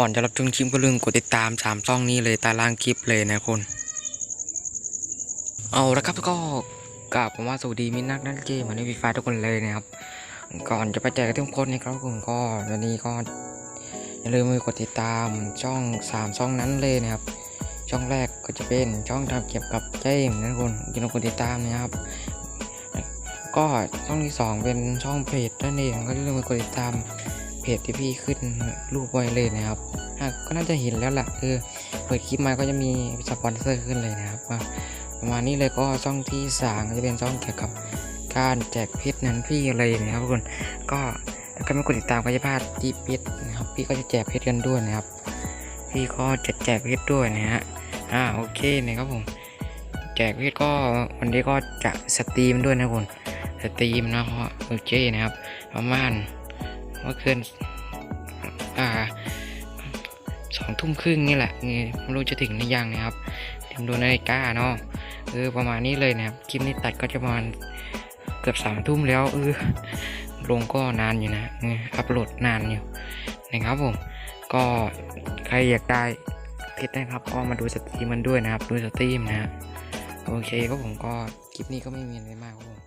ก่อนจะรับชมคลิปก็ลืมกดติดตามสามช่องนี้เลยตารางคลิปเลยนะคุณเอาละครับก็กราบผมว่าสวัสดีมินักนักเกมมือนในวีฟ้าทุกคนเลยนะครับ ก่อนจะไปแจกทุกคนนะครับผมก็วันนี้ก็อย่าลืมกดติดตามช่องสามช่องนั้นเลยนะครับ ช่องแรกก็จะเป็นช่องทำเกี่ยวกับเกมนะคุณอย่าลืมกดติดตามนะครับก็ช่องที่สองเป็นช่องเพจนั่นเองก็อย่าลืมกดติดตาม จที่พี่ขึ้นรูปไว้เลยนะครับก็น่าจะเห็นแล้วล่ะคือเปิดคลิปมาก็จะมีสปอนเซอร์ขึ้นเลยนะครับประมาณนี้เลยก็ช่องที่สามจะเป็นช่องเกี่ยวกับการแจกเพชรนั้นพี่เลยนะครับทุกคนก็ถ้าใครไม่กดติดตามก็จะพลาดที่เพชรนะครับ พี่ก็จะแจกเพชรกันด้วยนะครับ พี่ก็จะแจกเพชรด้วยนะฮะอ่าโอเคนะครับผมแจกเพชรก็วันนี้ก็จะสตรีมด้วยนะคุณสตรีมนะเพราะโอเคนะครับ ประมาณ เมื่อคืนอ่าสองทุ่มครึ่งนี่แหละนี่ไม่รู้จะถึงหรือยังนะครับเตรียมดูนาฬิกาเนาะเออประมาณนี้เลยนะครับคลิปนี้ตัดก็จะประมาณเกือบสามทุ่มแล้วเออลงก็นานอยู่นะเอออัปโหลดนานอยู่นะครับผม ก็ใครอยากได้เพชรนะครับก็มาดูสตรีมมันด้วยนะครับ ดูสตรีมนะฮะโอเคก็ผมก็คลิปนี้ก็ไม่มีอะไรมากครับผม